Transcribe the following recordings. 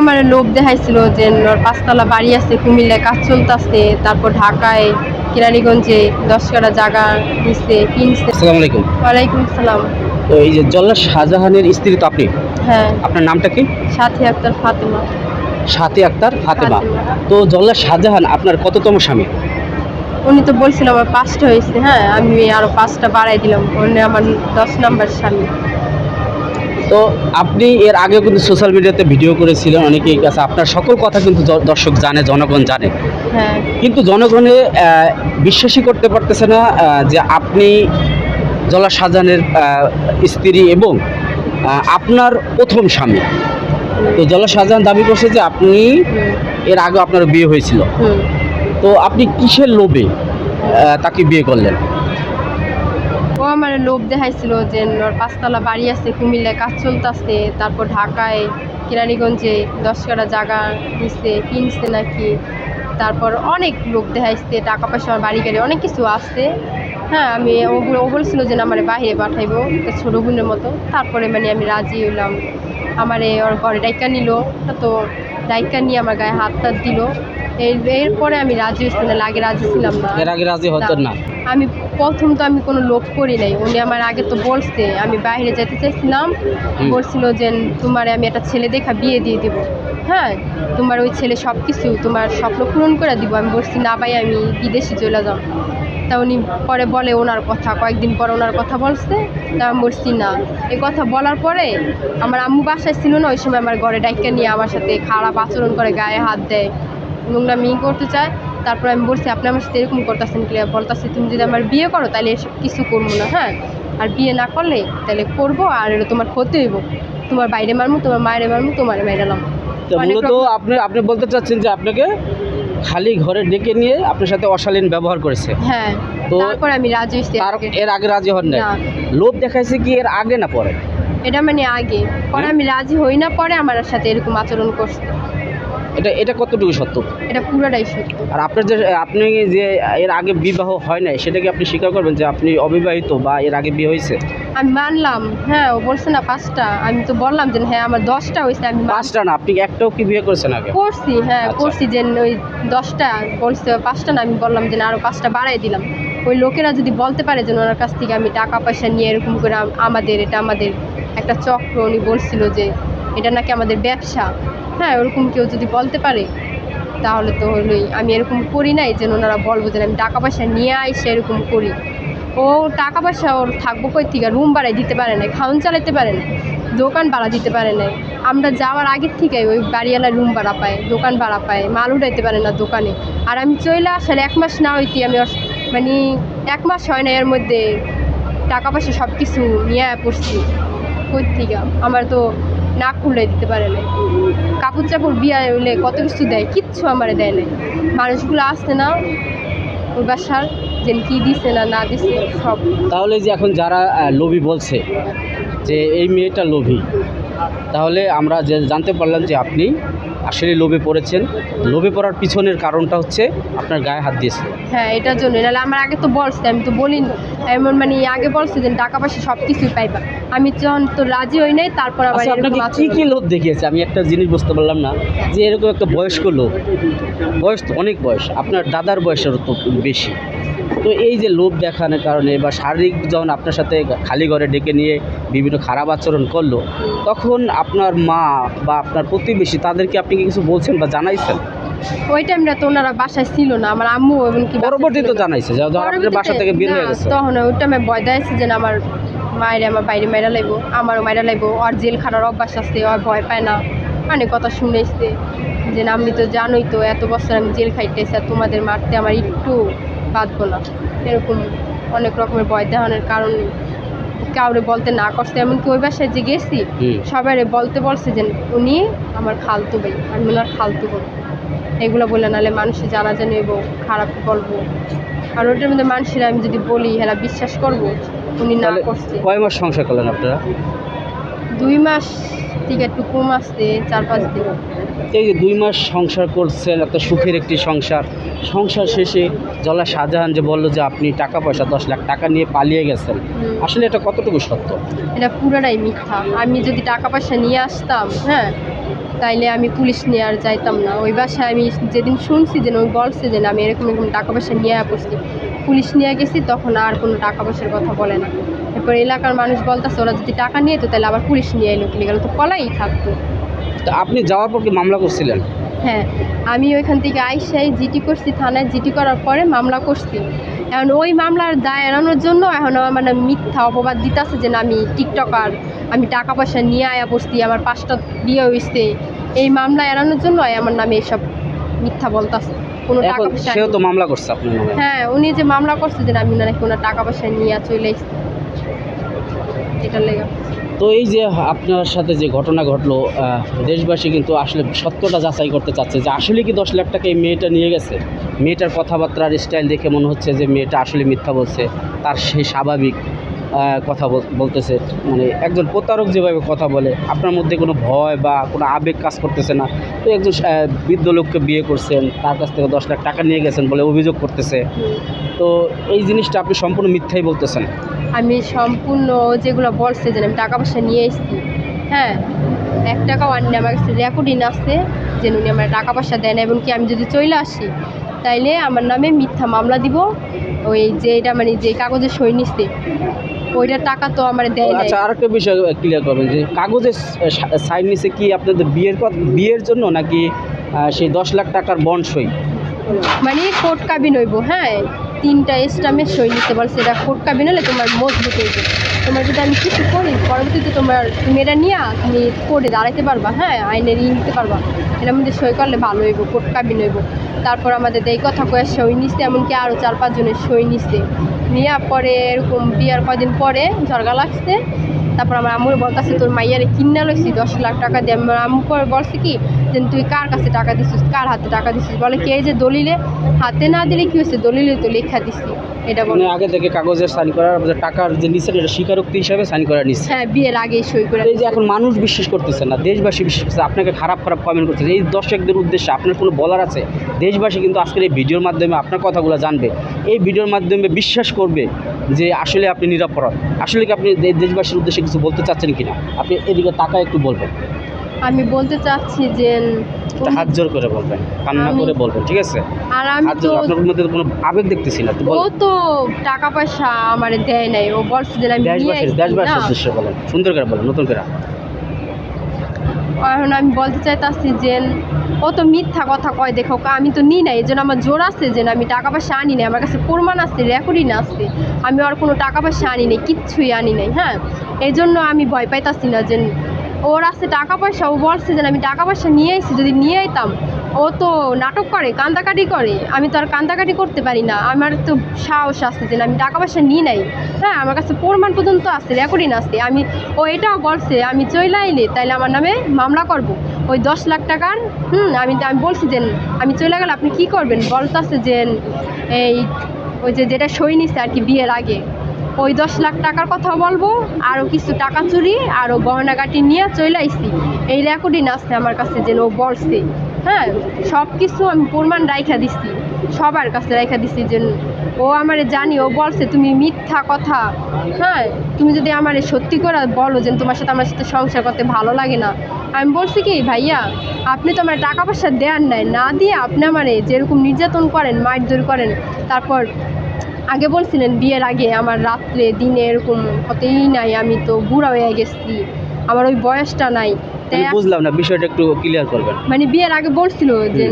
আমার লোভ দেখাইছিল যে পাঁচতলা বাড়ি আছে কুমিল্লায় কাজ চলতেছে তারপর ঢাকায় কেরানীগঞ্জে দশ কাটা জায়গা নিচ্ছে কিনছে। আসসালামু আলাইকুম। ওয়ালাইকুম সালাম তো এই যে জল্লা শাহজাহানের স্ত্রী তো আপনি? হ্যাঁ। আপনার নামটা কি? সাথী আক্তার ফাতেমা। সাথে আক্তার ফাতেমা। তো জল্লা শাহজাহান আপনার কততম স্বামী? উনি তো বলছিল আমার পাঁচটা হয়েছে হ্যাঁ আমি আরও পাঁচটা বাড়াই দিলাম উনি আমার দশ নাম্বার স্বামী। তো আপনি এর আগে কিন্তু সোশ্যাল মিডিয়াতে ভিডিও করেছিলেন অনেকেই কাছে। আপনার সকল কথা কিন্তু দর্শক জানে জনগণ জানে। হ্যাঁ। কিন্তু জনগণে বিশ্বাসই করতে পারতেছে না যে আপনি জলা শাহজাহানের স্ত্রী এবং আপনার প্রথম স্বামী। তো জলা শাহজাহান দাবি করছে যে আপনি এর আগে আপনার বিয়ে হয়েছিল। তো আপনি কিসের লোভে তাকে বিয়ে করলেন? আমার লোভ দেখাইছিল যে ওর পাঁচতলা বাড়ি আছে, কুমিল্লায় কাজ চলতেছে, তারপর ঢাকায়, কেরানীগঞ্জে দশ কাটা জায়গা নিচ্ছে কিনছে নাকি, তারপর অনেক লোক দেখাইছে, টাকা পয়সা আমার বাড়ি গাড়ি, অনেক কিছু আছে। হ্যাঁ আমি ও বল- ও বলছিল যে না, আমার বাইরে পাঠাইবো ছোটো বোনের মতো। তারপরে মানে আমি রাজি হইলাম আমারে ওর ঘরে ডাইকা নিল তো ডাইকা নিয়ে আমার গায়ে হাত টাত দিল। এর এরপরে আমি রাজি হয়েছি না আগে রাজি ছিলাম না। এর আগে রাজি হতেন না? আমি প্রথম তো আমি কোনো লোভ করি নাই। উনি আমার আগে তো বলছে আমি বাইরে যেতে চাইছিলাম। বলছিল যে তোমার আমি একটা ছেলে দেখা বিয়ে দিয়ে দিব। হ্যাঁ তোমার ওই ছেলে সব কিছু তোমার স্বপ্ন পূরণ করে দিব। আমি বলছি না ভাই আমি বিদেশে চলে যাব তা উনি পরে বলে ওনার কথা কয়েকদিন পরে ওনার কথা বলছে। তা আমি বলছি না। এই কথা বলার পরে আমার আম্মু বাসায় ছিল না ওই সময় আমার ঘরে ডাইকা নিয়ে আমার সাথে খারাপ আচরণ করে গায়ে হাত দেয় নোংরামি করতে চায়। তারপর আমি বলছি আপনি আমার সাথে এরকম করতেছেন কি? বলতেছি তুমি যদি আমার বিয়ে করো তাহলে এসব কিছু করব না। হ্যাঁ আর বিয়ে না করলে তাহলে করব আর হলো তোমার ক্ষতি হইব। তোমার বাইরে মারমু তোমার মায়ের মারমু তোমার মেরালাম তো মূলত আপনি আপনি বলতে চাচ্ছেন যে আপনাকে খালি ঘরে ডেকে নিয়ে আপনার সাথে অশালীন ব্যবহার করেছে। হ্যাঁ তো তারপর আমি রাজি হয়েছি তার আগে। এর আগে রাজি হন নাই। না। লোভ দেখাইছে কি এর আগে না পরে? এটা মানে আগে। পরে আমি রাজি হই না পরে আমার সাথে এরকম আচরণ করছে। এটা এটা কতটুকু সত্য? এটা পুরোটাই সত্য। আর আপনার যে আপনি যে এর আগে বিবাহ হয় নাই সেটা কি আপনি স্বীকার করবেন যে আপনি অবিবাহিত বা এর আগে বিয়ে হয়েছে? আমি মানলাম হ্যাঁ ও বলছে না পাঁচটা। আমি তো বললাম যে হ্যাঁ আমার দশটা হয়েছে আমি পাঁচটা না আপনি একটাও কি বিয়ে করেছেন আগে? করছি হ্যাঁ আচ্ছা। করছি যে ওই দশটা বলছে পাঁচটা না আমি বললাম যে না আরও পাঁচটা বাড়াই দিলাম। ওই লোকেরা যদি বলতে পারে যে ওনার কাছ থেকে আমি টাকা পয়সা নিয়ে এরকম করে আমাদের এটা আমাদের একটা চক্র উনি বলছিল যে এটা নাকি আমাদের ব্যবসা। হ্যাঁ ওরকম কেউ যদি বলতে পারে, তাহলে তো হলোই। আমি এরকম করি নাই যে ওনারা বলব যে আমি টাকা পয়সা নিয়ে আইসে এরকম করি। ও টাকা পয়সা ওর থাকব কই থেকে? রুম ভাড়ায় দিতে পারে না খাউন চালাতে পারে না দোকান ভাড়া দিতে পারে না আমরা যাওয়ার আগের থেকে ওই বাড়িওয়ালা রুম ভাড়া পায়, দোকান ভাড়া পায়, মাল উঠাইতে পারে না দোকানে। আর আমি চলে আসার এক মাস না হইতে আমি মানে এক মাস হয় না এর মধ্যে টাকা পয়সা সব কিছু নিয়ে পড়ছি। কই থেকে? আমার তো না খুলে দিতে পারে না কাপড় চাপড় বিয়ে হলে কত কিছু দেয়? কিচ্ছু আমারে দেয় না মানুষগুলো আসছে না ওই বাসার যে কী দিছে না না দিছে, সব। তাহলে যে এখন যারা লোভি লোভী বলছে যে এই মেয়েটা লোভী, তাহলে আমরা যে জানতে পারলাম যে আপনি আসলে লোভে পড়েছেন। লোভে পড়ার পিছনের কারণটা হচ্ছে আপনার গায়ে হাত দিয়েছে। হ্যাঁ এটার জন্য নাহলে আমার আগে তো বলছে আমি তো বলি এমন মানে আগে বলছে যে টাকা পয়সা সব কিছুই পাইবা। আমি যখন তো রাজি হই নাই তারপর আবার আচ্ছা আপনাকে কী। কী লোভ দেখিয়েছে? আমি একটা জিনিস বুঝতে পারলাম না যে এরকম একটা বয়স্ক লোক। বয়স তো অনেক বয়স। আপনার দাদার বয়সের তো বেশি। তো এই যে লোভ দেখানোর কারণে বা শারীরিক যখন আপনার সাথে খালি ঘরে ডেকে নিয়ে বিভিন্ন খারাপ আচরণ করল তখন আপনার মা বা আপনার প্রতিবেশী তাদেরকে আপনি কি কিছু বলছেন বা জানাইছেন? ওই টাইমটা তো ওনারা বাসায় ছিল না আমার আম্মু এমনকি বাসায় পরবর্তী ছিল তো না। জানাইছে যে যখন আপনার বাসা থেকে বের হয়ে গেছে। তখন ওই টাইমে ভয় যে আমার মায়ের আমার বাইরে মাইরা লাগবো আমারও মাইরা লাগবো আর জেল অভ্যাস আছে আর ভয় পায় না। অনেক কথা শুনেছে যে আমি তো জানোই তো এত বছর আমি জেল খাইতেছি আর তোমাদের মারতে আমার একটু বাঁধবো না। এরকম অনেক রকমের ভয় দেখানোর কারণ কাউরে বলতে না করছে। এমনকি ওই বাসায় যে গেছি। সবাই বলতে বলছে যে উনি আমার খালতো ভাই আমি ওনার খালতো বোন। এগুলো বলে নাহলে মানুষে জানা জানি এবং খারাপ বলব। আর ওটার মধ্যে মানুষের আমি যদি বলি হেরা বিশ্বাস করব উনি না করছে। কয় মাস সংসার করলেন আপনারা? দুই মাস থেকে একটু কম আসছে চার পাঁচ দিন। এই যে দুই মাস সংসার করছেন একটা সুখের একটি সংসার। সংসার শেষে জলা শাহজাহান যে বলল যে আপনি টাকা পয়সা দশ লাখ টাকা নিয়ে পালিয়ে গেছেন আসলে এটা কতটুকু সত্য? এটা পুরোটাই মিথ্যা। আমি যদি টাকা পয়সা নিয়ে আসতাম হ্যাঁ তাইলে আমি পুলিশ নিয়ে আর যাইতাম না। ওই বাসায় আমি যেদিন শুনছি যে ওই বলছে যে আমি এরকম এরকম টাকা পয়সা নিয়ে পড়ছি পুলিশ নিয়ে গেছি তখন আর কোনো টাকা পয়সার কথা বলে না। এরপর এলাকার মানুষ বলতেছে ওরা যদি টাকা নিয়ে তো তাহলে আবার পুলিশ নিয়ে এলো। কিনে গেল তো পলাই থাকতো। তো আপনি যাওয়ার পর কি মামলা করছিলেন? হ্যাঁ আমি ওইখান থেকে আইসাই জিটি করছি থানায় জিটি করার পরে মামলা করছি। এখন ওই মামলার দায় এড়ানোর জন্য এখন আমার মানে মিথ্যা অপবাদ দিতেছে যে না আমি টিকটকার আমি টাকা পয়সা নিয়ে আয়া পড়ছি আমার পাঁচটা বিয়ে হয়েছে এই মামলা এড়ানোর জন্য আমার নামে এসব মিথ্যা বলতাছে। কোনো টাকা পয়সা সেও তো মামলা করছে হ্যাঁ উনি যে মামলা করছে যে আমি নাকি কোনো টাকা পয়সা নিয়ে চলে এসছি এটার লেগে। তো এই যে আপনার সাথে যে ঘটনা ঘটলো দেশবাসী কিন্তু আসলে সত্যটা যাচাই করতে চাচ্ছে যে আসলে কি দশ লাখ টাকা এই মেয়েটা নিয়ে গেছে? মেয়েটার কথাবার্তার স্টাইল দেখে মনে হচ্ছে যে মেয়েটা আসলে মিথ্যা বলছে তার সেই স্বাভাবিক কথা বল- বলতেছে। মানে একজন প্রতারক যেভাবে কথা বলে আপনার মধ্যে কোনো ভয় বা কোনো আবেগ কাজ করতেছে না। তো একজন বৃদ্ধ লোককে বিয়ে করছেন তার কাছ থেকে দশ লাখ টাকা নিয়ে গেছেন বলে অভিযোগ করতেছে। তো এই জিনিসটা আপনি সম্পূর্ণ মিথ্যাই বলতেছেন। আমি সম্পূর্ণ যেগুলো বলছে যে আমি টাকা পয়সা নিয়ে এসেছি হ্যাঁ এক টাকাও আনি আমার কাছে রেকর্ডিং আসছে যে উনি আমার টাকা পয়সা দেন এবং কি আমি যদি চলে আসি তাইলে আমার নামে মিথ্যা মামলা দিব। ওই যে এটা মানে যে কাগজে সই নিচ্ছে ওইটার টাকা তো আমার দেয় আচ্ছা আরেকটা বিষয় ক্লিয়ার করবেন যে কাগজে সাইন নিছে কি আপনাদের বিয়ের পর বিয়ের জন্য নাকি সেই দশ লাখ টাকার বন্ড সই? মানে কোর্ট কাবিন হইব হ্যাঁ তিনটা স্টামে সই নিতে বলছে, এটা ফোটকা হলে তোমার মজবুত যাবে। তোমার যদি আমি কিছু করি, পরবর্তীতে তোমার মেয়েরা নিয়ে তুমি কোর্টে দাঁড়াইতে পারবা হ্যাঁ? আইনের ই নিতে পারবা। এটার মধ্যে সই করলে ভালো হইব ফোটকা বিন হইব তারপর আমাদের এই কথা কয়ে সই নিচ্ছে এমনকি আরও চার পাঁচজনের সই নিচ্ছে নিয়ে পরে এরকম বিয়ার কদিন পরে ঝরগা লাগছে। তারপর আমার আম্মুর বলতেছে তোর মাইয়ারে কিনা লইছি দশ লাখ টাকা দিয়ে আমার আম্মু পরে বলছে কি যে তুই কার কাছে টাকা দিছিস কার হাতে টাকা দিছিস? বলে কে যে দলিলে হাতে না দিলে কি হয়েছে দলিলে তো লেখা দিছি। এটা বলে। মানে আগে থেকে কাগজে সাইন করার টাকার যে নিচ্ছেন এটা স্বীকারোক্তি হিসাবে সাইন করা নিচ্ছে হ্যাঁ বিয়ের আগে সই করে এই যে এখন মানুষ বিশ্বাস করতেছে না দেশবাসী বিশ্বাস করছে আপনাকে খারাপ খারাপ কমেন্ট করতেছে। এই দর্শকদের উদ্দেশ্যে আপনার কোনো বলার আছে? দেশবাসী কিন্তু আজকের এই ভিডিওর মাধ্যমে আপনার কথাগুলো জানবে। এই ভিডিওর মাধ্যমে বিশ্বাস করবে যে আসলে আপনি নিরাপরাধ। আসলে কি আপনি দেশবাসীর উদ্দেশ্যে কিছু বলতে চাচ্ছেন কিনা? আপনি এদিকে টাকা একটু বলবেন। আমি বলতে চাচ্ছি যে হাত জোর করে বলবেন কান্না করে বলবেন ঠিক আছে? আর আমি তো আপনার মধ্যে কোনো আবেগ দেখতেছি না তো ও তো টাকা পয়সা আমারে দেয় নাই ও বলছে যে আমি দেশবাসীর আসছি দেশবাসীর। উদ্দেশ্যে বলেন সুন্দর করে বলেন নতুন করে। এখন আমি বলতে চাইতাছি যে ও তো মিথ্যা কথা কয় দেখো আমি তো নিই নাই এই জন্য আমার জোর আছে যে না, আমি টাকা পয়সা আনি নাই আমার কাছে প্রমাণ আছে রেকর্ডিং আছে আমি আর কোনো টাকা পয়সা আনি নাই কিচ্ছুই আনি নাই হ্যাঁ? এই জন্য আমি ভয় পাইতাছি না যে ওর আছে টাকা পয়সা, ও বলছে যে আমি টাকা পয়সা নিয়ে এসেছি যদি নিয়ে আইতাম, ও তো নাটক করে, কান্দাকাটি করে। আমি তো আর কান্দাকাটি করতে পারি না। আমার তো সাহস আছে যে আমি টাকা পয়সা নিই নাই। হ্যাঁ আমার কাছে প্রমাণ পর্যন্ত আছে রেকর্ডিং আছে। আমি, ও এটাও বলছে, আমি চলে আইলে তাইলে আমার নামে মামলা করব। ওই দশ লাখ টাকার, হুম, আমি আমি বলছি যে, আমি চলে গেলে আপনি কি করবেন? বলতাছে যে, এই, ওই যে যেটা সই নিছে আর কি বিয়ের আগে। ওই দশ লাখ টাকার কথা বলব আরও কিছু টাকা চুরি আরও গহনাগাটি নিয়ে চলে আইছি। এই রেকর্ডিং আছে আমার কাছে যে ও বলছে হ্যাঁ সব কিছু আমি প্রমাণ রাইখা দিছি, সবার কাছে রাইখা দিছি যে ও আমারে জানি, ও বলছে তুমি মিথ্যা কথা হ্যাঁ তুমি যদি আমারে সত্যি করে বলো যে তোমার সাথে আমার সাথে সংসার করতে ভালো লাগে না। আমি বলছি কি, ভাইয়া, আপনি তো আমার টাকা পয়সা দেওয়ার নাই, না দিয়ে আপনি আমারে যেরকম নির্যাতন করেন, মারধর করেন, তারপর আগে বলছিলেন বিয়ের আগে আমার রাত্রে দিনে এরকম হতেই নাই আমি তো বুড়া হয়ে গেছি আমার ওই বয়সটা নাই। বুঝলাম না বিষয়টা একটু ক্লিয়ার করবেন। মানে বিয়ের আগে বলছিল যে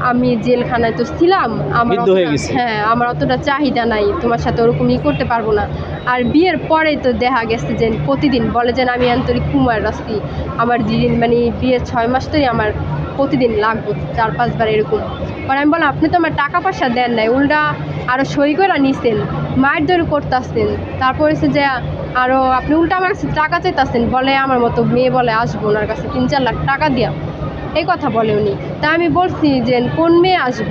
আমি জেলখানায় তো ছিলাম আমার অতটা- হ্যাঁ আমার অতটা চাহিদা নাই তোমার সাথে ওরকম ই করতে পারব না। আর বিয়ের পরে তো দেখা গেছে যে প্রতিদিন বলে যেন আমি আন্তরিক কুমার আসছি আমার মানে বিয়ের ছয় মাস ধরে আমার প্রতিদিন লাগবে চার পাঁচবার এরকম। পরে আমি বললাম, আপনি তো আমার টাকা পয়সা দেন নাই, উল্টা আরও সই করে নিছেন, মায়ের দৌড় করতেছেন। তারপর হচ্ছে যে আরও আপনি উল্টা আমার কাছে টাকা চাইতেছেন, বলে আমার মতো মেয়ে বলে আসব ওনার কাছে, তিন চার লাখ টাকা দিয়া। এই কথা বলে উনি। তা আমি বলছি যে, কোন মেয়ে আসব?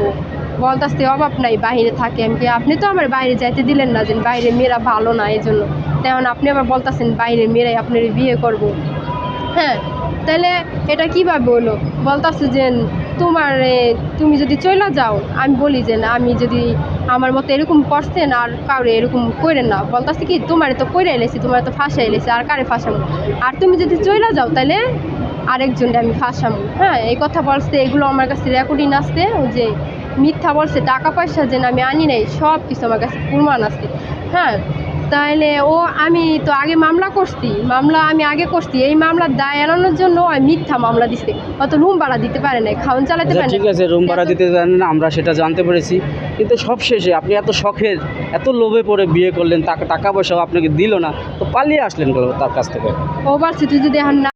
বলতাছে, অভাব নাই, বাইরে থাকে। আমি আপনি তো আমার বাইরে যাইতে দিলেন না যে বাইরে মেয়েরা ভালো না এই জন্য তেমন আপনি আবার বলতাছেন বাইরে মেয়েরাই আপনার বিয়ে করব। হ্যাঁ তাহলে এটা কীভাবে হলো? বলতাছে যে তোমার তুমি যদি চলে যাও, আমি বলি যে না, আমি যদি আমার মতো এরকম করছেন আর কাউরে এরকম করেন না। বলতাছে কি, তোমার তো কইরে এলেছি তোমার তো ফাঁসা এলেছি আর কারে ফাঁসাবো আর তুমি যদি চলে যাও তাহলে আরেকজনকে আমি ফাঁসামু। হ্যাঁ এই কথা বলছে, এগুলো আমার কাছে রেকর্ডিং আসছে যে মিথ্যা বলছে, টাকা পয়সা যে আমি আনি নাই সব কিছু আমার কাছে প্রমাণ আছে। হ্যাঁ তাহলে ও আমি তো আগে মামলা করছি মামলা আমি আগে করছি এই মামলা দায় এড়ানোর জন্য ওই মিথ্যা মামলা দিছে। অত রুম ভাড়া দিতে পারে না খাওয়ান চালাতে আচ্ছা পারে ঠিক আছে রুম ভাড়া দিতে জানেন না আমরা সেটা জানতে পেরেছি। কিন্তু সব শেষে আপনি এত শখের এত লোভে পড়ে বিয়ে করলেন তাকে টাকা পয়সাও আপনাকে দিল না তো পালিয়ে আসলেন তার কাছ থেকে? ও সিটি তুই যদি এখন না